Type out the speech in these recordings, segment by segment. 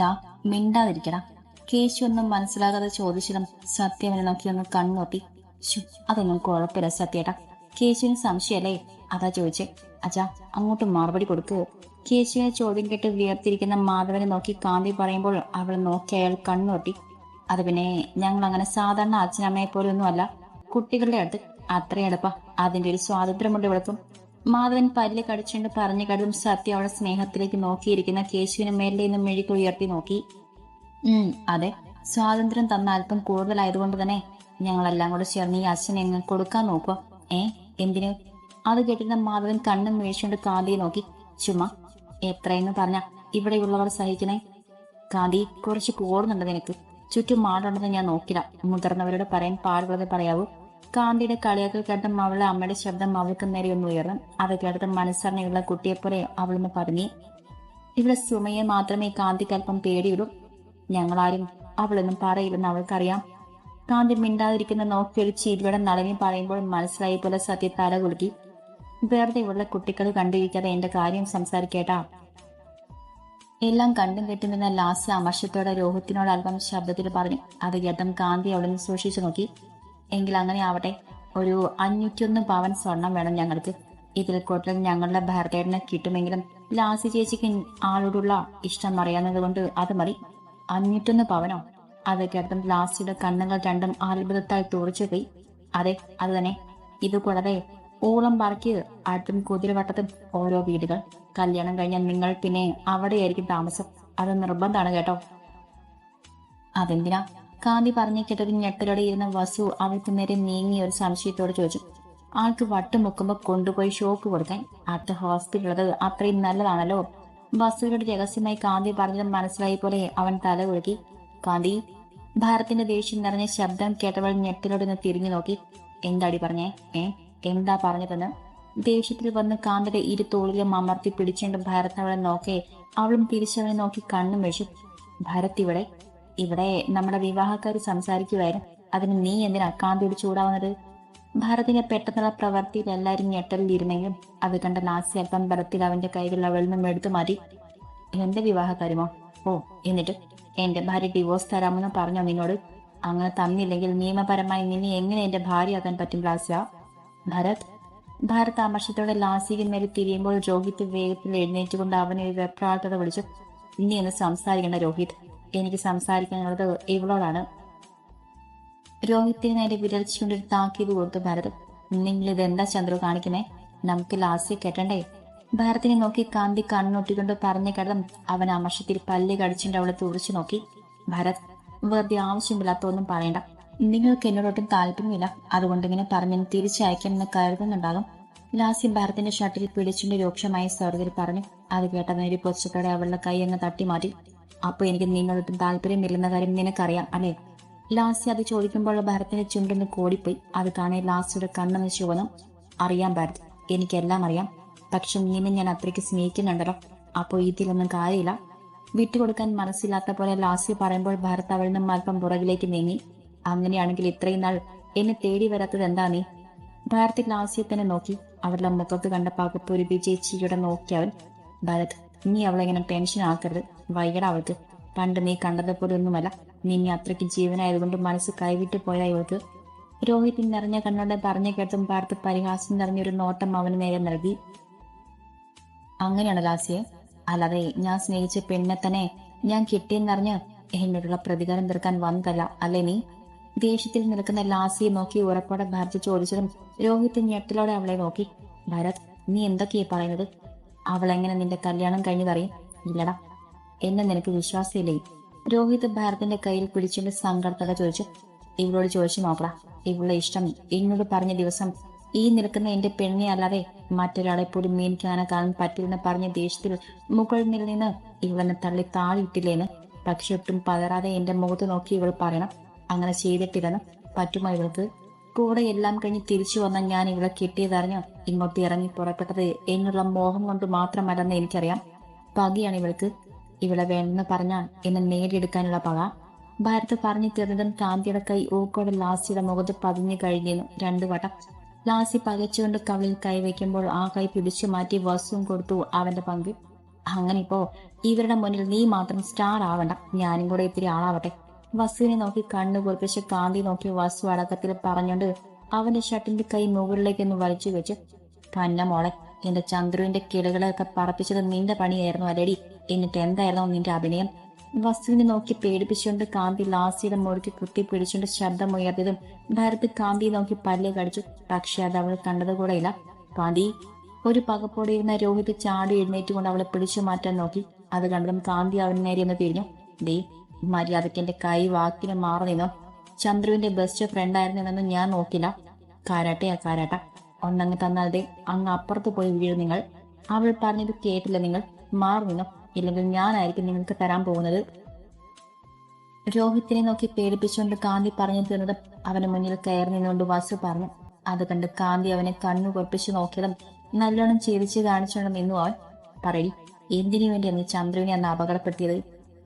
ഡാ മിണ്ടാതിരിക്കടാ. കേശു ഒന്നും മനസ്സിലാകാതെ ചോദിച്ചിടം സത്യമനെ നോക്കി ഒന്ന് കണ്ണോട്ടി ശു അതൊന്നും കുഴപ്പമില്ല സത്യേട്ടാ. കേശുവിന് സംശയല്ലേ അതാ ചോദിച്ചേ. അച്ഛാ അങ്ങോട്ട് മറുപടി കൊടുക്ക്. കേശുവിനെ ചോദ്യം കേട്ട് വിയർത്തിരിക്കുന്ന മാധവനെ നോക്കി കാന്തി പറയുമ്പോൾ അവൾ നോക്കി അയാൾ കണ്ണോട്ടി അത് പിന്നെ ഞങ്ങൾ അങ്ങനെ സാധാരണ അച്ഛനമ്മയെ പോലെയൊന്നും അല്ല കുട്ടികളുടെ അടുത്ത് അത്ര അതിന്റെ ഒരു സ്വാതന്ത്ര്യമുണ്ട് ഇവൾക്കും മാധവൻ പല്ല് കടിച്ചുകൊണ്ട് പറഞ്ഞു കടും സത്യ അവളെ സ്നേഹത്തിലേക്ക് നോക്കിയിരിക്കുന്ന കേശുവിന് മേലിൽ നിന്ന് മെഴുകുയർത്തി നോക്കി. ഉം അതെ. സ്വാതന്ത്ര്യം തന്ന അല്പം കൂടുതലായതുകൊണ്ട് തന്നെ ഞങ്ങളെല്ലാം കൂടെ ചേർന്ന് ഈ അച്ഛനെ എങ്ങ് കൊടുക്കാൻ നോക്കുക ഏ എന്തിനു? അത് കേട്ടിരുന്ന മാധവൻ കണ്ണും വീഴ്ചകൊണ്ട് കാന്തിയെ നോക്കി. ചുമ എത്രയെന്ന് പറഞ്ഞ ഇവിടെയുള്ളവർ സഹിക്കണേ. കാന്തി കുറച്ച് കൂടുന്നുണ്ട് നിനക്ക്. ചുറ്റും മാടുണ്ടെന്ന് ഞാൻ നോക്കില്ല മുതിർന്നവരോട് പറയാൻ പാടുള്ളത് പറയാവൂ. കാന്തിയുടെ കളിയാക്കൽ കേട്ട അവളെ അമ്മയുടെ ശബ്ദം അവൾക്ക് നേരെ ഒന്ന് ഉയർന്നു. അത് കേട്ടത് മനസ്സറിഞ്ഞുള്ള കുട്ടിയെപ്പോലെ അവളൊന്ന് പറഞ്ഞു ഇവിടെ സുമയെ മാത്രമേ കാന്തിക്ക് അല്പം പേടിയുള്ളൂ ഞങ്ങളാരും അവളൊന്നും പറയില്ലെന്ന് അവൾക്കറിയാം. കാന്തി മിണ്ടാതിരിക്കുന്ന നോക്കി ഒരു ചിരിയുടെ നളനി പറയുമ്പോൾ മനസ്സിലായി പോലെ സത്യ തല കുലുക്കി. വെറുതെ ഇവളുടെ കുട്ടികൾ കണ്ടിരിക്കാതെ എന്റെ കാര്യം സംസാരിക്കേട്ടാ. എല്ലാം കണ്ടും കെട്ടും നിന്ന ലാസ്റ്റ് അമർഷത്തോടെ രോഹത്തിനോട് അല്പം ശബ്ദത്തിൽ പറഞ്ഞു. അത് കേട്ടം കാന്തി അവളൊന്ന് സൂക്ഷിച്ചു നോക്കി. എങ്കിൽ അങ്ങനെ ആവട്ടെ. ഒരു അഞ്ഞൂറ്റിയൊന്ന് പവൻ സ്വർണം വേണം ഞങ്ങൾക്ക്. ഇതിൽ കൂടുതൽ ഞങ്ങളുടെ ഭരതേടനെ കിട്ടുമെങ്കിലും ലാസി ചേച്ചിക്ക് ആളോടുള്ള ഇഷ്ടം അറിയാവുന്നത് കൊണ്ട് അത് മതി. അഞ്ഞൂറ്റൊന്ന് പവനോ? അത് കേട്ടും ലാസിയുടെ കണ്ണുകൾ രണ്ടും അത്ഭുതത്തായി തുറച്ചു പോയി അതെ അത് തന്നെ. ഇത് കൂടാതെ ഓളം പറക്കി അടുത്തും കുതിരവട്ടത്തും ഓരോ വീടുകൾ. കല്യാണം കഴിഞ്ഞാൽ നിങ്ങൾ പിന്നെ അവിടെയായിരിക്കും താമസം. അത് നിർബന്ധമാണ് കേട്ടോ. അതെന്തിനാ? കാന്തി പറഞ്ഞു കേട്ടൊരു ഞെട്ടലോടെ ഇരുന്ന വസു അവൾക്ക് നേരെ നീങ്ങി ഒരു സംശയത്തോട് ചോദിച്ചു. ആൾക്ക് വട്ടുമുക്കുമ്പോ കൊണ്ടുപോയി ഷോക്ക് കൊടുക്കാൻ അടുത്ത ഹോസ്പിറ്റലുള്ളത് അത്രയും നല്ലതാണല്ലോ. വസുവിനോട് രഹസ്യമായി കാന്തി പറഞ്ഞത് മനസ്സിലായി പോലെ അവൻ തല ഒഴുകി. കാന്തി ഭാരത്തിന്റെ ദേഷ്യം നിറഞ്ഞ ശബ്ദം കേട്ടവൾ ഞെട്ടിലോട് നിന്ന് തിരിഞ്ഞു നോക്കി. എന്താടി പറഞ്ഞേ? ഏ? എന്താ പറഞ്ഞതെന്ന്? ദേഷ്യത്തിൽ വന്ന് കാന്തയുടെ ഇരു തോളിലും അമർത്തി പിടിച്ചുകൊണ്ട് ഭരത് അവളെ നോക്കേ. അവളും തിരിച്ചവളെ നോക്കി കണ്ണും വെച്ചു. ഭരത് ഇവിടെ? ഇവിടെ നമ്മുടെ വിവാഹക്കാർ സംസാരിക്കുമായിരുന്നു അതിന് നീ എന്തിനാ കാന്തിയോട് ചൂടാവുന്നത്? ഭരതിനെ പെട്ടെന്നുള്ള പ്രവൃത്തിയിൽ എല്ലാവരും ഞെട്ടലിരുന്നെങ്കിലും അത് കണ്ട ലാസ്റ്റ് അല്പം ബലത്തിൽ അവന്റെ കൈകൾ അവളിൽ നിന്നും എടുത്തു മാറ്റി. എന്റെ വിവാഹക്കാരുമോ ഓ എന്നിട്ട്? എന്റെ ഭാര്യ ഡിവോഴ്സ് തരാമെന്ന് പറഞ്ഞോ നിന്നോട്? അങ്ങനെ തന്നില്ലെങ്കിൽ നിയമപരമായി നിന്നെ എങ്ങനെ എന്റെ ഭാര്യയാക്കാൻ പറ്റും ലാസ്യ ഭരത്? ഭാരത് ആമർശത്തോടെ ലാസിക്ക് നേരെ തിരിയുമ്പോൾ രോഹിത് വേഗത്തിൽ എഴുന്നേറ്റുകൊണ്ട് അവനെ വെപ്രാളത്തോടെ വിളിച്ചു. നീ എന്ന് സംസാരിക്കേണ്ട രോഹിത്. എനിക്ക് സംസാരിക്കാനുള്ളത് ഇവളോടാണ്. രോഹിത്തിന് നേരെ വിരൽച്ചുകൊണ്ട് ഒരു താക്കീത് കൊടുത്തു ഭരത്. നിങ്ങൾ ഇതെന്താ ചന്ദ്രു കാണിക്കുന്നേ? നമുക്ക് ലാസ്യ കെട്ടണ്ടേ? ഭരത്തിനെ നോക്കി കാന്തി കണ്ണൊട്ടിക്കൊണ്ട് പറഞ്ഞു കടം അവൻ അമർഷത്തിൽ പല്ല് കടിച്ചിട്ട് അവളെ തുറച്ചു നോക്കി. ഭരത് വെറുതെ ആവശ്യമില്ലാത്തൊന്നും പറയണ്ട. നിങ്ങൾക്ക് എന്നോടൊട്ടും താല്പര്യമില്ല. അതുകൊണ്ട് ഇങ്ങനെ പറഞ്ഞു തിരിച്ചയക്കാമെന്ന് കരുതുന്നുണ്ടാകും. ലാസ്യം ഭരത്തിന്റെ ഷട്ടിൽ പിടിച്ചുകൊണ്ട് രൂക്ഷമായ സ്വർഗത്തിൽ പറഞ്ഞു. അത് കേട്ടതിന് ഒരു പൊച്ചത്തോടെ അവളുടെ കൈ അങ്ങ് തട്ടി മാറ്റി അപ്പൊ എനിക്ക് നിന്നോടൊട്ടും താല്പര്യമില്ലെന്ന കാര്യം നിനക്കറിയാം അല്ലേ? ലാസ്റ്റ് അത് ചോദിക്കുമ്പോൾ ഭരത്തിന്റെ ചുണ്ടൊന്ന് കോടിപ്പോയി. അത് കാണേ ലാസ്യയുടെ കണ്ണെന്ന് ചുവന്നു അറിയാം ഭരത് എനിക്കെല്ലാം അറിയാം. പക്ഷെ നിന്നെ ഞാൻ അത്രയ്ക്ക് സ്നേഹിക്കുന്നുണ്ടല്ലോ. അപ്പോൾ ഇതിലൊന്നും കാര്യമില്ല. വിട്ടുകൊടുക്കാൻ മനസ്സില്ലാത്ത പോലെ ലാസ്റ്റ് പറയുമ്പോൾ ഭരത് അവളിൽ നിന്നും അല്പം പുറകിലേക്ക് നീങ്ങി. അങ്ങനെയാണെങ്കിൽ ഇത്രയും നാൾ എന്നെ തേടി വരാത്തത് എന്താ നീ? ഭരത് ലാസ്യെ തന്നെ നോക്കി. അവളുടെ മുഖത്ത് കണ്ട പകപ്പ് ഒരു വിജയിച്ചിയുടെ നോക്കിയവൻ ഭരത് നീ അവളെങ്ങനെ ടെൻഷൻ ആക്കരുത് വൈകട അവൾക്ക്. പണ്ട് നീ കണ്ടതുപോലെ ഒന്നുമല്ല. നീ അത്രയ്ക്ക് ജീവനായതുകൊണ്ട് മനസ്സ് കൈവിട്ടു പോയ ഇവൾക്ക്. രോഹിത് നിറഞ്ഞ കണ്ണോടെ പറഞ്ഞ കേട്ടും പാർത്ത് പരിഹാസം നിറഞ്ഞൊരു നോട്ടം അവന് നേരെ നൽകി. അങ്ങനെയാണ് ലാസ്യെ അല്ലാതെ ഞാൻ സ്നേഹിച്ച പെണ്ണെ തന്നെ ഞാൻ കിട്ടിയെന്നറിഞ്ഞ് എന്നോടുള്ള പ്രതികാരം തീർക്കാൻ വന്നതല്ല അല്ലേ നീ? ദേഷ്യത്തിൽ നിൽക്കുന്ന ലാസിയെ നോക്കി ഉറപ്പോടെ ഭരത് ചോദിച്ചതും രോഹിത് ഞെട്ടലോടെ അവളെ നോക്കി. ഭരത് നീ എന്തൊക്കെയാ പറയുന്നത്? അവളെങ്ങനെ നിന്റെ കല്യാണം കഴിഞ്ഞതറിയും? ഇല്ലടാ എന്നെ നിനക്ക് വിശ്വാസമില്ലേ. രോഹിത് ഭാരതിന്റെ കയ്യിൽ പിടിച്ചുകൊണ്ട് സങ്കടത്തോടെ ചോദിച്ചു ഇവളോട് ചോദിച്ചു നോക്കടാ ഇവളുടെ ഇഷ്ടം എന്നോട് പറഞ്ഞ ദിവസം ഈ നിൽക്കുന്ന എന്റെ പെണ്ണിനെ അല്ലാതെ മറ്റൊരാളെ പോലും മീനിക്കാനെ കാണാൻ പറ്റില്ലെന്ന് പറഞ്ഞ ദേഷ്യത്തിൽ മുകളിൽ നിന്ന് ഇവളെന്നെ തള്ളി താഴിട്ടില്ലേന്ന് പക്ഷെ ഒട്ടും പതറാതെ എന്റെ മുഖത്ത് നോക്കി ഇവൾ പറയണം അങ്ങനെ ചെയ്തിട്ടില്ലെന്ന് പറ്റുമോ ഇവൾക്ക്? കൂടെ എല്ലാം കഴിഞ്ഞ് തിരിച്ചു വന്ന ഞാൻ ഇവളെ കിട്ടിയതറിഞ്ഞ് ഇങ്ങോട്ട് ഇറങ്ങി പുറപ്പെട്ടത് എന്നുള്ള മോഹം കൊണ്ട് മാത്രമല്ലെന്ന് എനിക്കറിയാം. പകയാണ് ഇവൾക്ക്. ഇവളെ വേണമെന്ന് പറഞ്ഞാൽ എന്നെ നേടിയെടുക്കാനുള്ള പക. ഭാരത് പറഞ്ഞു തീർന്നതും കാന്തിയുടെ കൈ ഊക്കോടെ ലാസിയുടെ മുഖത്ത് പതിഞ്ഞു കഴിഞ്ഞിരുന്നു. രണ്ടു വട്ടം ലാസി പകച്ചുകൊണ്ട് കവിളിൽ കൈവയ്ക്കുമ്പോൾ ആ കൈ പിടിച്ചു മാറ്റി വസുവും കൊടുത്തു അവന്റെ പങ്ക്. അങ്ങനെ ഇപ്പോ ഇവരുടെ മുന്നിൽ നീ മാത്രം സ്റ്റാർ ആവണ്ട. ഞാനും കൂടെ ഇത്തിരി ആളാവട്ടെ. വസുവിനെ നോക്കി കണ്ണു കുറിപ്പിച്ച് കാന്തി നോക്കി വസു അടക്കത്തിൽ പറഞ്ഞുകൊണ്ട് അവന്റെ ഷർട്ടിന്റെ കൈ മുകളിലേക്ക് ഒന്ന് വലിച്ചു വെച്ച്. പന്ന മോളെ എന്റെ ചന്ദ്രുവിന്റെ കിളികളെയൊക്കെ പറപ്പിച്ചത് നിന്റെ പണിയായിരുന്നു അല്ലേടി? എന്നിട്ട് എന്തായിരുന്നു നിന്റെ അഭിനയം? വസ്തുവിനെ നോക്കി പേടിപ്പിച്ചുകൊണ്ട് കാന്തി ലാസിയുടെ മുറുക്കി കുത്തി പിടിച്ചുകൊണ്ട് ശബ്ദമുയർത്തിയതും ഭരത് കാന്തി നോക്കി പല്ല് കടിച്ചു. പക്ഷെ അത് അവൾ കണ്ടതുകൂടെയില്ല കാന്തി ഒരു പകപ്പോടെ ഇരുന്ന രോഹിത് ചാടി എഴുന്നേറ്റുകൊണ്ട് അവളെ പിടിച്ചു മാറ്റാൻ നോക്കി. അത് കണ്ടതും കാന്തി അവന് നേരെ ഒന്ന് തിരിഞ്ഞു. ദേ മര്യാദയ്ക്ക് എന്റെ കൈ വാക്കിന് മാറി നിന്നോ. ചന്ദ്രുവിന്റെ ബെസ്റ്റ് ഫ്രണ്ട് ആയിരുന്നെന്നൊന്നും ഞാൻ നോക്കില്ല. കാരാട്ടയാ കാരാട്ട. ഒന്നങ്ങ് തന്നാൽ ദേ അങ്ങ് അപ്പുറത്ത് പോയി വീഴും നിങ്ങൾ. അവൾ പറഞ്ഞത് കേട്ടില്ല നിങ്ങൾ. മാറി നിന്നോ. ഇല്ലെങ്കിൽ ഞാനായിരിക്കും നിങ്ങൾക്ക് തരാൻ പോകുന്നത്. രോഹിത്തിനെ നോക്കി പേടിപ്പിച്ചുകൊണ്ട് കാന്തി പറഞ്ഞു തീർന്നത് അവന് മുന്നിൽ കയറി നിന്നുകൊണ്ട് വാസു പറഞ്ഞു. അത് കണ്ട് കാന്തി അവനെ കണ്ണു കൊപ്പിച്ചു നോക്കിയതും നല്ലോണം ചിരിച്ചു കാണിച്ചുകൊണ്ട് നിന്നു അവൻ. പറയും എന്തിനു വേണ്ടിയാണ് ചന്ദ്രുവിനെ അന്ന് അപകടപ്പെടുത്തിയത്?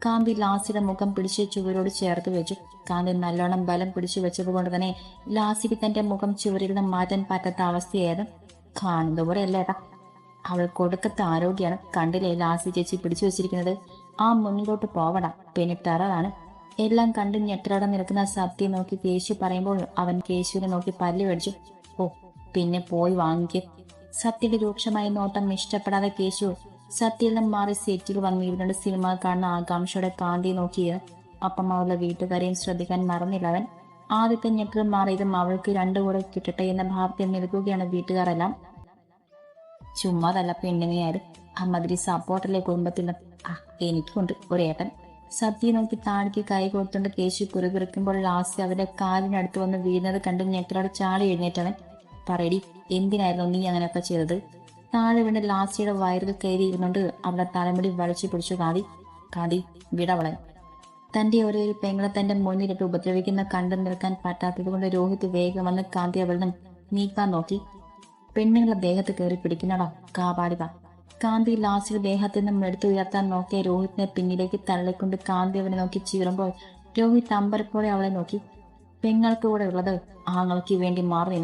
കാന്തി ലാസിയുടെ മുഖം പിടിച്ച് ചുവരോട് ചേർത്ത് വെച്ചു. കാന്തി നല്ലോണം ബലം പിടിച്ചു വെച്ചതുകൊണ്ട് തന്നെ ലാസിക്ക് തന്റെ മുഖം ചുവരിൽ നിന്ന് മാറ്റാൻ പറ്റാത്ത അവസ്ഥയായിരുന്നു കാണുന്നതുപോലെ അല്ലേട്ടാ അവൾ കൊടുക്കത്തെ ആരോഗ്യമാണ് കണ്ടില്ലേ ലാസി ചേച്ചി പിടിച്ചു വെച്ചിരിക്കുന്നത്? ആ മുന്നിലോട്ട് പോവണം പിന്നെ ടെററാണ്. എല്ലാം കണ്ട് ഞെട്ടലോടെ നിൽക്കുന്ന സത്യം നോക്കി കേശു പറയുമ്പോൾ അവൻ കേശുവിനെ നോക്കി പല്ല് മേടിച്ചു ഓ പിന്നെ പോയി വാങ്ങിക്ക്. സത്യയുടെ രൂക്ഷമായ നോട്ടം ഇഷ്ടപ്പെടാതെ കേശു സത്യയിൽ നിന്നും മാറി സെറ്റിൽ വന്ന് ഇവരുടെ സിനിമ കാണുന്ന ആകാംക്ഷയുടെ കാന്തി നോക്കിയത് അപ്പം അവളുടെ വീട്ടുകാരെയും ശ്രദ്ധിക്കാൻ മറന്നില്ല അവൻ. ആദ്യത്തെ ഞെട്ടൽ മാറിയതും അവൾക്ക് രണ്ടു കൂടെ കിട്ടട്ടെ എന്ന ഭാവത്തിൽ നിൽക്കുകയാണ് വീട്ടുകാരെല്ലാം. ചുമ്മാതല്ല പെണ്ണിനെയാരും അമ്മതിരി സപ്പോർട്ടല്ലേ കുടുംബത്തിൽ ആ എനിക്കുണ്ട് ഒരേട്ടൻ സത്യ നോക്കി താഴേക്ക് കൈ കൊടുത്തുകൊണ്ട് കേശു കുറുകുറുക്കുമ്പോൾ ലാസ്റ്റ് അവന്റെ കാലിനടുത്ത് വന്ന് വീഴുന്നത് കണ്ട് ഞെട്ടലോടെ ചാടി എഴുന്നേറ്റവൻ പറയടി എന്തിനായിരുന്നു നീ അങ്ങനെയൊക്കെ ചെയ്തത്? താഴെ വീണ് ലാസ്റ്റിയുടെ വയറിൽ കയറി ഇരുന്നുകൊണ്ട് അവളുടെ തലമുടി വലിച്ചു പിടിച്ചു കാതി. കാതി വിടവളെ തന്റെ ഒരു പെങ്ങളെ തന്റെ മുന്നിലിട്ട് ഉപദ്രവിക്കുന്ന കണ്ടു നിൽക്കാൻ പറ്റാത്തത് കൊണ്ട് രോഹിത് വേഗം വന്ന് കാന്തി അവളിനും നീക്കാൻ നോക്കി. പെണ്ണുങ്ങളെ ദേഹത്ത് കയറി പിടിക്കുന്നടാ. കാപാടിക കാന്തി ലാസ്റ്റിൽ ദേഹത്തിൽ നിന്നും എടുത്തുയർത്താൻ നോക്കിയ രോഹിത്തിനെ പിന്നിലേക്ക് തള്ളിക്കൊണ്ട് കാന്തി അവനെ നോക്കി ചീറുമ്പോൾ രോഹിത് അമ്പരപ്പോടെ അവളെ നോക്കി. പെങ്ങൾക്ക് കൂടെ ഉള്ളത് ആങ്ങൾക്ക് വേണ്ടി മാറി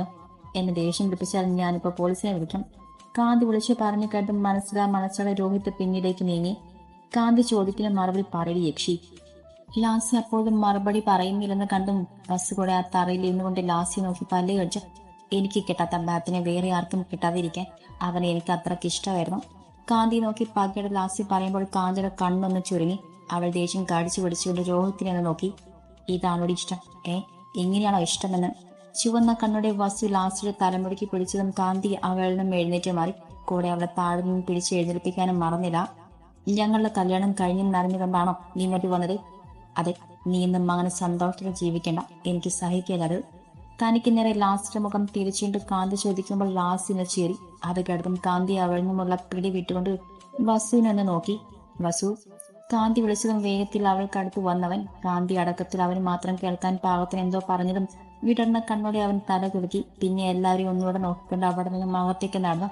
എന്നെ ദേഷ്യം പിടിപ്പിച്ചാൽ ഞാനിപ്പോ പോലീസിനെ വിളിക്കും. കാന്തി വിളിച്ചു പറഞ്ഞു കേട്ടും മനസ്സിലാ മനസ്സോടെ രോഹിത് പിന്നിലേക്ക് നീങ്ങി. കാന്തി ചോദിക്കുന്ന മറുപടി പറയടി യക്ഷി. ലാസി അപ്പോഴും മറുപടി പറയുന്നില്ലെന്ന് കണ്ടും ബസ് കൂടെ ആ തറയിൽ ഇരുന്നുകൊണ്ട് ലാസി നോക്കി പല്ല് കഴിച്ചു എനിക്ക് കിട്ടാത്ത ബാത്തിനെ വേറെ ആർക്കും കിട്ടാതിരിക്കാൻ അവനെ എനിക്ക് അത്രയ്ക്ക് ഇഷ്ടമായിരുന്നു. കാന്തി നോക്കി പകയുടെ ലാസ്റ്റ് പറയുമ്പോൾ കാന്തിയുടെ കണ്ണൊന്ന് ചുരുങ്ങി അവൾ ദേഷ്യം കടിച്ചു പിടിച്ചുകൊണ്ട് രോഹിത്തിനെ നോക്കി. ഇതാണോട് ഇഷ്ടം? ഏ എങ്ങനെയാണോ ഇഷ്ടമെന്ന്? ചുവന്ന കണ്ണുടെ വസു ലാസ്റ്റിയുടെ തലമുടിക്ക് പിടിച്ചതും കാന്തി അവളിൽ നിന്നും എഴുന്നേറ്റ് മാറി. കൂടെ അവളെ താഴെ നിന്നും പിടിച്ച് എഴുന്നേൽപ്പിക്കാനും മറന്നില്ല. ഞങ്ങളുടെ കല്യാണം കഴിഞ്ഞു നിറഞ്ഞുകൊണ്ടാണോ നീ ഇങ്ങോട്ട് വന്നത്. അതെ നീ എന്നും അങ്ങനെ സന്തോഷത്തിൽ ജീവിക്കണ്ട. എനിക്ക് സഹിക്കലത് തനിക്ക് നേരെ ലാസ്റ്റിന്റെ മുഖം തിരിച്ചുകൊണ്ട് കാന്തി ചോദിക്കുമ്പോൾ ലാസിന് ചേരി. അത് കേട്ടതും കാന്തി അവളിൽ നിന്നുള്ള പിടി വിട്ടുകൊണ്ട് വസുവിനൊന്ന് നോക്കി. വസു കാന്തി വിളിച്ചതും വേഗത്തിൽ അവൾക്കടുത്ത് വന്നവൻ. കാന്തി അടക്കത്തിൽ അവന് മാത്രം കേൾക്കാൻ പാകത്തിന് എന്തോ പറഞ്ഞതും വിടർന്ന കണ്ണോടെ അവൻ തല കുലുക്കി. പിന്നെ എല്ലാവരെയും ഒന്നുകൂടെ നോക്കിക്കൊണ്ട് അവിടെ നിന്നും അകത്തേക്ക് നടന്നു.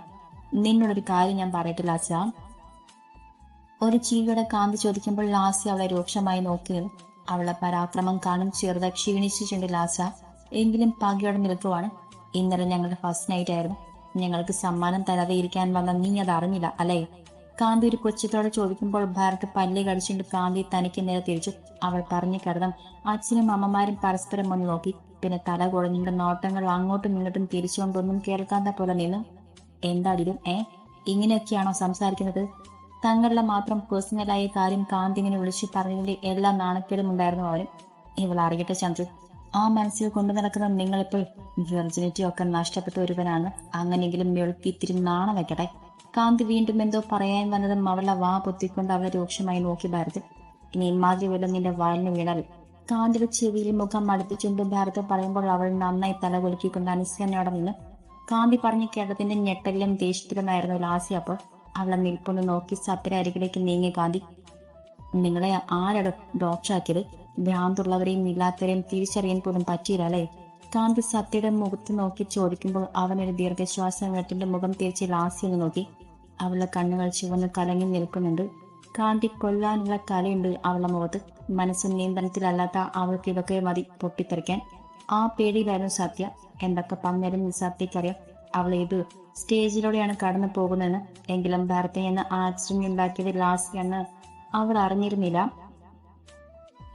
നിന്നോടൊരു കാര്യം ഞാൻ പറയട്ടെ ലാസ്യ ഒരു ചീവിയുടെ കാന്തി ചോദിക്കുമ്പോൾ ലാസി അവളെ രൂക്ഷമായി നോക്കി. അവളെ പരാക്രമം കാണും ചെറുത ക്ഷീണിച്ചിട്ടുണ്ട് ലാസ. എങ്കിലും പകയോടെ നിൽക്കുവാണ് ഇന്നലെ ഞങ്ങളുടെ ഫസ്റ്റ് നൈറ്റ് ആയിരുന്നു. ഞങ്ങൾക്ക് സമ്മാനം തരാതെ ഇരിക്കാൻ വന്ന നീ അത് അറിഞ്ഞില്ല അല്ലേ? കാന്തി ഒരു കൊച്ചത്തോടെ ചോദിക്കുമ്പോൾ ഭാരത് പല്ലി കടിച്ചുകൊണ്ട് കാന്തി തനിക്ക് നേരെ തിരിച്ചു. അവൾ പറഞ്ഞു കരുതം. അച്ഛനും അമ്മമാരും പരസ്പരം ഒന്ന് നോക്കി. പിന്നെ തല കുഴഞ്ഞിട്ട് നോട്ടങ്ങൾ അങ്ങോട്ടും ഇങ്ങോട്ടും തിരിച്ചുകൊണ്ടൊന്നും കേൾക്കാത്ത പോലെ നിന്നു എന്താടിലും ഏ? ഇങ്ങനെയൊക്കെയാണോ സംസാരിക്കുന്നത്? തങ്ങളുടെ മാത്രം പേഴ്സണലായ കാര്യം കാന്തി ഇങ്ങനെ വിളിച്ചു പറഞ്ഞതിന്റെ എല്ലാ നാണക്കേടും ഉണ്ടായിരുന്നു അവരും ഇവൾ അറിയട്ടെ ചന്ദ്രു ആ മനസ്സിൽ കൊണ്ടു നടക്കുന്ന നിങ്ങളിപ്പോൾ വെർജിനിറ്റി ഒക്കെ നഷ്ടപ്പെട്ട ഒരുവനാണ്. അങ്ങനെയെങ്കിലും ഇവൾക്ക് ഇത്തിരി നാണം വെക്കട്ടെ. കാന്തി വീണ്ടും എന്തോ പറയാൻ വന്നതും അവളെ വാ പൊത്തിക്കൊണ്ട് അവളെ രൂക്ഷമായി നോക്കി ഭാരത്. ഇനി ഇമാതിരി വല്ലതും നിന്റെ വയലിന് വീണാൽ കാന്തിയുടെ ചെവിയിൽ മുഖം അടുപ്പിച്ചുകൊണ്ട് ഭാരത് പറയുമ്പോൾ അവൾ നന്നായി തല കുലുക്കിക്കൊണ്ട് അനുസരണയോടെ നിന്ന്. കാന്തി പറഞ്ഞ കേട്ടതിന്റെ ഞെട്ടലിലും ദേഷ്യത്തിലുമായിരുന്നു ലാസി അപ്പോൾ. അവളെ നിൽപ്പൊന്ന് നോക്കി സത്യയുടെ അരികിലേക്ക് നീങ്ങി കാന്തി. നിങ്ങളെ ആരാണ് ഡോക്ടറാക്കിയത്? ഭ്രാന്തുള്ളവരെയും ഇല്ലാത്തവരെയും തിരിച്ചറിയാൻ പോലും പറ്റിയില്ല അല്ലേ? കാന്തി സത്യയുടെ മുഖത്ത് നോക്കി ചോദിക്കുമ്പോൾ അവനൊരു ദീർഘശ്വാസം വെട്ടിന്റെ മുഖം തിരിച്ച് ലാസ്യം നോക്കി. അവളുടെ കണ്ണുകൾ ചുവന്ന് കലങ്ങി നിൽക്കുന്നുണ്ട്. കാന്തി കൊല്ലാനുള്ള കലയുണ്ട് അവളുടെ മുഖത്ത്. മനസ്സ് നിയന്ത്രണത്തിലല്ലാത്ത അവൾക്ക് ഇതൊക്കെ മതി പൊട്ടിത്തെറിക്കാൻ. ആ പേടിയിലായിരുന്നു സത്യ. എന്തൊക്കെ പറഞ്ഞാലും സത്യക്കറിയാം അവൾ ഇത് സ്റ്റേജിലൂടെയാണ് കടന്നു പോകുന്നതെന്ന്. എങ്കിലും ഭാരത്തെ എന്ന ആക്സിഡന്റ് ഉണ്ടാക്കിയത് ലാസ്റ്റിയാണെന്ന് അവൾ അറിഞ്ഞിരുന്നില്ല.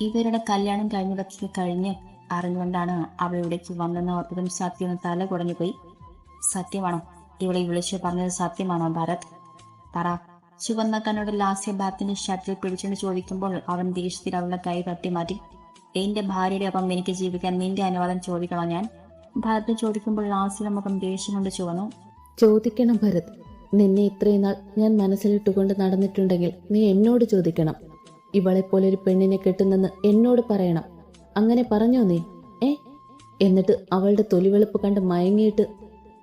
ഇവരുടെ കല്യാണം കഴിഞ്ഞതൊക്കെ കഴിഞ്ഞ് അറിഞ്ഞുകൊണ്ടാണ് അവൾ ഇവിടേക്ക് വന്നെന്ന് ഓർത്തതും സത്യം തല കുടഞ്ഞുപോയി സത്യമാണോ? ഇവളെ വിളിച്ചു പറഞ്ഞത് സത്യമാണോ ഭരത്? പറ. ചുവന്ന കണ്ണോട് ലാസ്യ ഭാരത്തിന്റെ ഷട്ടിൽ പിടിച്ചുകൊണ്ട് ചോദിക്കുമ്പോൾ അവൻ ദേഷ്യത്തിൽ അവളുടെ കൈ തട്ടി മാറ്റി. എന്റെ ഭാര്യയുടെ ഒപ്പം എനിക്ക് ജീവിക്കാൻ നിന്റെ അനുവാദം ചോദിക്കണോ ഞാൻ? ഭരത് ചോദിക്കുമ്പോൾ ലാസ്യ മുഖം ദേഷ്യം കൊണ്ട് ചുവന്നു. ചോദിക്കണം ഭരത്. നിന്നെ ഇത്രയും നാൾ ഞാൻ മനസ്സിലിട്ടുകൊണ്ട് നടന്നിട്ടുണ്ടെങ്കിൽ നീ എന്നോട് ചോദിക്കണം. ഇവളെപ്പോലെ ഒരു പെണ്ണിനെ കെട്ടുന്നെന്ന് എന്നോട് പറയണം. അങ്ങനെ പറഞ്ഞോ നീ? ഏ? എന്നിട്ട് അവളുടെ തൊലിവെളുപ്പ് കണ്ട് മയങ്ങിയിട്ട്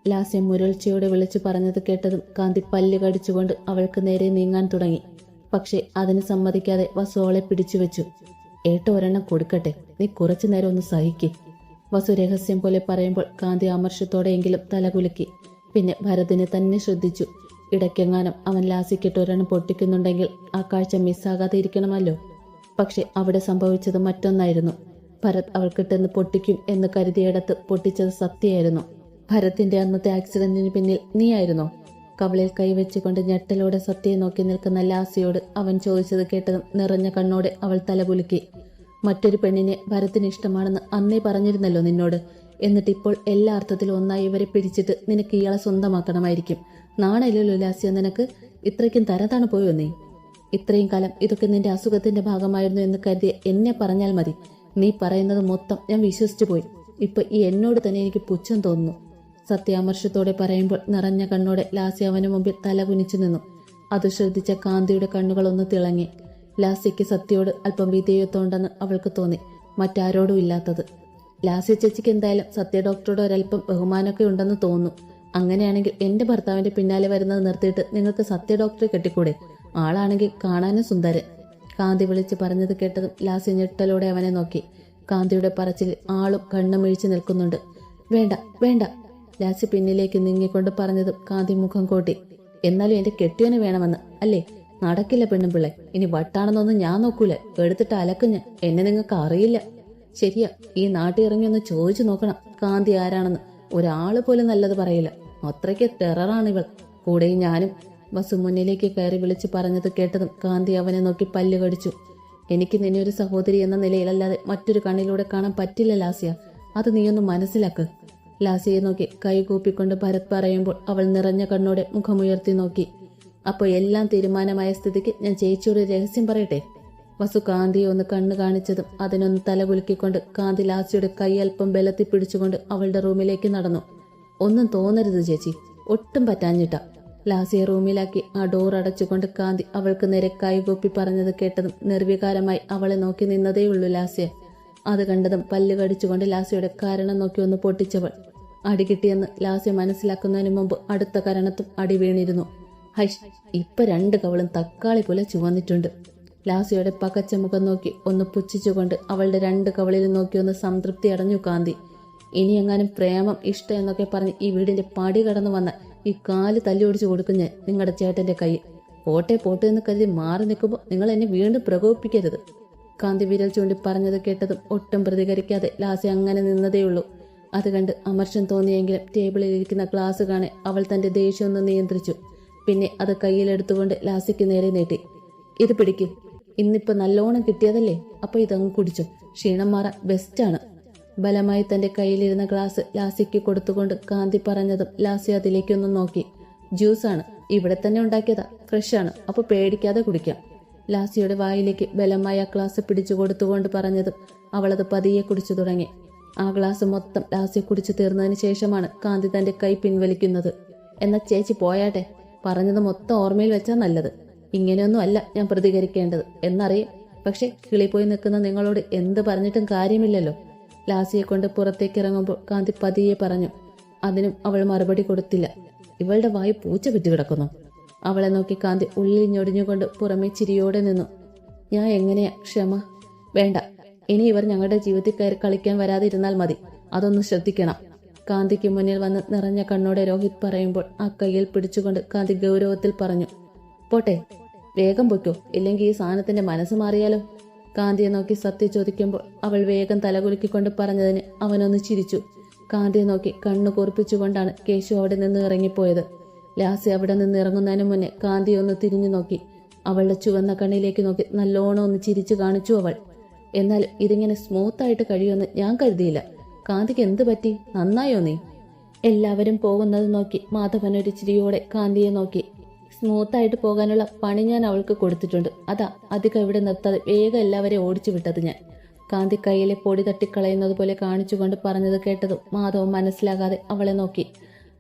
ലാസ്യ മുരൾച്ചയോടെ വിളിച്ചു പറഞ്ഞത് കേട്ടതും കാന്തി പല്ല് കടിച്ചുകൊണ്ട് അവൾക്ക് നേരെ നീങ്ങാൻ തുടങ്ങി. പക്ഷേ അതിന് സമ്മതിക്കാതെ വസു അവളെ പിടിച്ചു വെച്ചു. ഏട്ട ഒരെണ്ണം കൊടുക്കട്ടെ. നീ കുറച്ചു നേരം ഒന്ന് സഹിക്ക്. വസു രഹസ്യം പോലെ പറയുമ്പോൾ കാന്തി അമർഷത്തോടെയെങ്കിലും തലകുലുക്കി. പിന്നെ ഭരതിനെ തന്നെ ശ്രദ്ധിച്ചു. ഇടയ്ക്കെങ്ങാനും അവൻ ലാസിക്കിട്ടൊരെണ്ണം പൊട്ടിക്കുന്നുണ്ടെങ്കിൽ ആ കാഴ്ച മിസ്സാകാതെ ഇരിക്കണമല്ലോ പക്ഷെ അവിടെ സംഭവിച്ചത് മറ്റൊന്നായിരുന്നു. ഭരത് അവൾക്കിട്ടെന്ന് പൊട്ടിക്കും എന്ന് കരുതിയിടത്ത് പൊട്ടിച്ചത് സത്യമായിരുന്നു ഭരത്തിന്റെ അന്നത്തെ ആക്സിഡന്റിന് പിന്നിൽ നീയായിരുന്നോ? കവളിൽ കൈവച്ചുകൊണ്ട് ഞെട്ടലോടെ സത്യയെ നോക്കി നിൽക്കുന്ന ലാസിയോട് അവൻ ചോദിച്ചത് കേട്ടതും നിറഞ്ഞ കണ്ണോടെ അവൾ തലപുലുക്കി മറ്റൊരു പെണ്ണിനെ ഭരത്തിന് ഇഷ്ടമാണെന്ന് അന്നേ പറഞ്ഞിരുന്നല്ലോ നിന്നോട്. എന്നിട്ട് ഇപ്പോൾ എല്ലാ അർത്ഥത്തിലും ഒന്നായി ഇവരെ പിടിച്ചിട്ട് നിനക്ക് ഇയാളെ സ്വന്തമാക്കണമായിരിക്കും. നാണയില്ലല്ലോ ലാസ്യ നിനക്ക് ഇത്രയ്ക്കും തരതാണ് പോയോ നീ? ഇത്രയും കാലം ഇതൊക്കെ നിന്റെ അസുഖത്തിന്റെ ഭാഗമായിരുന്നു എന്ന് കരുതി എന്നെ പറഞ്ഞാൽ മതി. നീ പറയുന്നത് മൊത്തം ഞാൻ വിശ്വസിച്ചു പോയി. ഇപ്പൊ ഈ എന്നോട് തന്നെ എനിക്ക് പുച്ഛം തോന്നുന്നു. സത്യാമർശത്തോടെ പറയുമ്പോൾ നിറഞ്ഞ കണ്ണോടെ ലാസ്യ അവന് മുമ്പിൽ തല കുനിച്ചു നിന്നു. അത് ശ്രദ്ധിച്ച കാന്തിയുടെ കണ്ണുകളൊന്ന് തിളങ്ങി. ലാസ്യയ്ക്ക് സത്യയോട് അല്പം വിധേയത്വമുണ്ടെന്ന് അവൾക്ക് തോന്നി. മറ്റാരോടും ഇല്ലാത്തത്. ലാസ്യ ചേച്ചിക്ക് എന്തായാലും സത്യ ഡോക്ടറോട് ഒരല്പം ബഹുമാനമൊക്കെ ഉണ്ടെന്ന് തോന്നുന്നു. അങ്ങനെയാണെങ്കിൽ എന്റെ ഭർത്താവിന്റെ പിന്നാലെ വരുന്നത് നിർത്തിയിട്ട് നിങ്ങൾക്ക് സത്യ ഡോക്ടറെ കെട്ടിക്കൂടെ? ആളാണെങ്കിൽ കാണാനും സുന്ദരൻ. കാന്തി വിളിച്ച് പറഞ്ഞത് കേട്ടതും ലാസി ഞെട്ടലോടെ അവനെ നോക്കി. കാന്തിയുടെ പറച്ചിൽ ആളും കണ്ണുമിഴിച്ച് നിൽക്കുന്നുണ്ട്. വേണ്ട വേണ്ട. ലാസി പിന്നിലേക്ക് നീങ്ങിക്കൊണ്ട് പറഞ്ഞതും കാന്തി മുഖം കൂട്ടി. എന്നാലും എന്റെ കെട്ടിയവന് വേണമെന്ന് അല്ലേ? നടക്കില്ല പെണ്ണുപിള്ളെ ഇനി വട്ടാണെന്നൊന്നും ഞാൻ നോക്കൂല. എടുത്തിട്ട് അലക്കും ഞാൻ. എന്നെ നിങ്ങൾക്ക് അറിയില്ല. ശരിയാ ഈ നാട്ടിൽ ഇറങ്ങി ഒന്ന് ചോദിച്ചു നോക്കണം. കാന്തി ആരാണെന്ന്. ഒരാൾ പോലും നല്ലത് പറയില്ല. അത്രയ്ക്ക് ടെററാണ് ഇവൾ കൂടെ ഞാനും ബസ് മുന്നിലേക്ക് കയറി വിളിച്ച് പറഞ്ഞത് കേട്ടതും കാന്തി അവനെ നോക്കി പല്ല് കടിച്ചു. എനിക്ക് നിന്നെ ഒരു സഹോദരി എന്ന നിലയിലല്ലാതെ മറ്റൊരു കണ്ണിലൂടെ കാണാൻ പറ്റില്ല ലാസിയ. അത് നീയൊന്ന് മനസ്സിലാക്ക്. ലാസിയെ നോക്കി കൈകൂപ്പിക്കൊണ്ട് ഭരത് പറയുമ്പോൾ അവൾ നിറഞ്ഞ കണ്ണോടെ മുഖമുയർത്തി നോക്കി. അപ്പോൾ എല്ലാം തീരുമാനമായ സ്ഥിതിക്ക് ഞാൻ ചേച്ചിയുടെ രഹസ്യം പറയട്ടെ? വസു കാന്തിയെ ഒന്ന് കണ്ണു കാണിച്ചതും അതിനൊന്ന് തലകുലുക്കിക്കൊണ്ട് കാന്തി ലാസിയുടെ കൈ അല്പം ബലത്തി പിടിച്ചുകൊണ്ട് അവളുടെ റൂമിലേക്ക് നടന്നു. ഒന്നും തോന്നരുത് ചേച്ചി. ഒട്ടും പറ്റാഞ്ഞിട്ട. ലാസിയെ റൂമിലാക്കി ആ ഡോർ അടച്ചുകൊണ്ട് കാന്തി അവൾക്ക് നേരെ കൈകൊപ്പി പറഞ്ഞത് കേട്ടതും നിർവികാരമായി അവളെ നോക്കി നിന്നതേയുള്ളൂ ലാസ്യ. അത് കണ്ടതും പല്ല് കടിച്ചുകൊണ്ട് ലാസ്യയുടെ കാരണം നോക്കി ഒന്ന് പൊട്ടിച്ചവൾ. അടി കിട്ടിയെന്ന് ലാസ്യ മനസ്സിലാക്കുന്നതിന് മുമ്പ് അടുത്ത കരണത്തും അടി വീണിരുന്നു. ഹൈഷ് ഇപ്പൊ രണ്ട് കവളും തക്കാളി പോലെ ചുവന്നിട്ടുണ്ട്. ലാസ്യയുടെ പകച്ച മുഖം നോക്കി ഒന്ന് പുച്ഛിച്ചുകൊണ്ട് അവളുടെ രണ്ട് കവളിൽ നോക്കി ഒന്ന് സംതൃപ്തി അടഞ്ഞു കാന്തി. ഇനി എങ്ങാനും പ്രേമം ഇഷ്ടം എന്നൊക്കെ പറഞ്ഞ് ഈ വീടിന്റെ പടി കടന്നു വന്ന ഈ കാൽ തല്ലി ഓടിച്ചു കൊടുക്കും നിങ്ങളുടെ ചേട്ടന്റെ കൈ പോട്ടെ പോട്ടെ എന്ന് കരുതി മാറി നിൽക്കുമ്പോൾ നിങ്ങൾ എന്നെ വീണ്ടും പ്രകോപിപ്പിക്കരുത്. കാന്തി വിരൽ ചൂണ്ടി പറഞ്ഞത് കേട്ടതും ഒട്ടും പ്രതികരിക്കാതെ ലാസി അങ്ങനെ നിന്നതേയുള്ളൂ. അത് കണ്ട് അമർഷം തോന്നിയെങ്കിലും ടേബിളിൽ ഇരിക്കുന്ന ഗ്ലാസ് കാണെ അവൾ തന്റെ ദേഷ്യം ഒന്ന് നിയന്ത്രിച്ചു. പിന്നെ അത് കയ്യിലെടുത്തുകൊണ്ട് ലാസിക്ക് നേരെ നീട്ടി. ഇത് പിടിക്ക്. ഇന്നിപ്പോ നല്ലോണം കിട്ടിയതല്ലേ? അപ്പൊ ഇതങ്ങ് കുടിച്ചു. ക്ഷീണം മാറാൻ ബെസ്റ്റാണ് ബലമായി തന്റെ കയ്യിലിരുന്ന ഗ്ലാസ് ലാസിക്ക് കൊടുത്തുകൊണ്ട് കാന്തി പറഞ്ഞതും ലാസി അതിലേക്കൊന്ന് നോക്കി. ജ്യൂസാണ് ഇവിടെ തന്നെ ഉണ്ടാക്കിയതാ. ഫ്രഷാണ് അപ്പൊ പേടിക്കാതെ കുടിക്കാം. ലാസിയുടെ വായിലേക്ക് ബലമായ ഗ്ലാസ് പിടിച്ചു കൊടുത്തുകൊണ്ട് പറഞ്ഞതും അവളത് പതിയെ കുടിച്ചു തുടങ്ങി. ആ ഗ്ലാസ് മൊത്തം ലാസി കുടിച്ചു തീർന്നതിന് ശേഷമാണ് കാന്തി തന്റെ കൈ പിൻവലിക്കുന്നത്. എന്നാ ചേച്ചി പോയാട്ടെ? പറഞ്ഞത് മൊത്തം ഓർമ്മയിൽ വെച്ചാൽ നല്ലത്. ഇങ്ങനെയൊന്നും അല്ല ഞാൻ പ്രതികരിക്കേണ്ടത് എന്നറിയാം. പക്ഷെ കിളിപ്പോയി നിൽക്കുന്ന നിങ്ങളോട് എന്ത് പറഞ്ഞിട്ടും കാര്യമില്ലല്ലോ. ലാസിയെ കൊണ്ട് പുറത്തേക്ക് ഇറങ്ങുമ്പോൾ കാന്തി പതിയെ പറഞ്ഞു അതിനും അവൾ മറുപടി കൊടുത്തില്ല. ഇവളുടെ വായു പൂച്ച പറ്റി കിടക്കുന്നു. അവളെ നോക്കി കാന്തി ഉള്ളിൽ ഞൊടിഞ്ഞുകൊണ്ട് പുറമെ ചിരിയോടെ നിന്നു. ഞാൻ എങ്ങനെയാ ക്ഷമ? വേണ്ട. ഇനി ഇവർ ഞങ്ങളുടെ ജീവിതത്തിൽ കയറി കളിക്കാൻ വരാതെ ഇരുന്നാൽ മതി. അതൊന്ന് ശ്രദ്ധിക്കണം. കാന്തിക്ക് മുന്നിൽ വന്ന് നിറഞ്ഞ കണ്ണോടെ രോഹിത് പറയുമ്പോൾ ആ കയ്യിൽ പിടിച്ചുകൊണ്ട് കാന്തി ഗൗരവത്തിൽ പറഞ്ഞു പോട്ടെ. വേഗം പൊയ്ക്കോ ഇല്ലെങ്കിൽ ഈ സാധനത്തിന്റെ മനസ്സ് മാറിയാലോ? കാന്തിയെ നോക്കി സത്യ ചോദിക്കുമ്പോൾ അവൾ വേഗം തലകുലുക്കിക്കൊണ്ട് പറഞ്ഞതിന് അവനൊന്ന് ചിരിച്ചു. കാന്തിയെ നോക്കി കണ്ണു കുറിപ്പിച്ചുകൊണ്ടാണ് കേശു അവിടെ നിന്ന് ഇറങ്ങിപ്പോയത്. ലാസി അവിടെ നിന്ന് ഇറങ്ങുന്നതിന് മുന്നേ കാന്തി ഒന്ന് തിരിഞ്ഞു നോക്കി. അവളുടെ ചുവന്ന കണ്ണിലേക്ക് നോക്കി നല്ലോണം ഒന്ന് ചിരിച്ചു കാണിച്ചു അവൾ. എന്നാൽ ഇതിങ്ങനെ സ്മൂത്ത് ആയിട്ട് കഴിയുമെന്ന് ഞാൻ കരുതിയില്ല. കാന്തിക്ക് എന്ത് പറ്റി? നന്നായോ നീ? എല്ലാവരും പോകുന്നത് നോക്കി മാധവൻ ഒരു ചിരിയോടെ കാന്തിയെ നോക്കി. സ്മൂത്ത് ആയിട്ട് പോകാനുള്ള പണി ഞാൻ അവൾക്ക് കൊടുത്തിട്ടുണ്ട്. അതാ അധികം ഇവിടെ നിർത്താതെ വേഗം എല്ലാവരെയും ഓടിച്ചു വിട്ടത് ഞാൻ. കാന്തി കയ്യിലെ പൊടി തട്ടിക്കളയുന്നത് പോലെ കാണിച്ചുകൊണ്ട് പറഞ്ഞത് കേട്ടതും മാധവം മനസ്സിലാകാതെ അവളെ നോക്കി.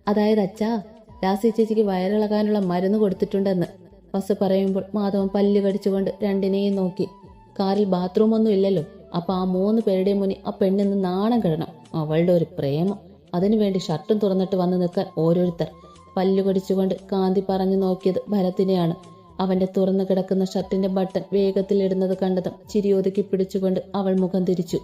അതായത് അച്ഛാ ലാസി ചേച്ചിക്ക് വയറിളകാനുള്ള മരുന്ന് കൊടുത്തിട്ടുണ്ടെന്ന്. ബസ് പറയുമ്പോൾ മാധവൻ പല്ല് കടിച്ചുകൊണ്ട് രണ്ടിനെയും നോക്കി. കാറിൽ ബാത്റൂം ഒന്നും ഇല്ലല്ലോ. അപ്പൊ ആ മൂന്ന് പേരുടെ മുന്നിൽ ആ പെണ്ണിന്ന് നാണം കിടണം. അവളുടെ ഒരു പ്രേമം. അതിനുവേണ്ടി ഷർട്ടും തുറന്നിട്ട് വന്ന് നിൽക്കാൻ ഓരോരുത്തർ പല്ലു കടിച്ചുകൊണ്ട് കാന്തി പറഞ്ഞു നോക്കിയത് ഭരത്തിനെയാണ്. അവന്റെ തുറന്നു കിടക്കുന്ന ഷർട്ടിന്റെ ബട്ടൺ വേഗത്തിൽ ഇടുന്നത് കണ്ടതും ചിരിയോതുക്കി പിടിച്ചുകൊണ്ട് അവൾ മുഖം തിരിച്ചു.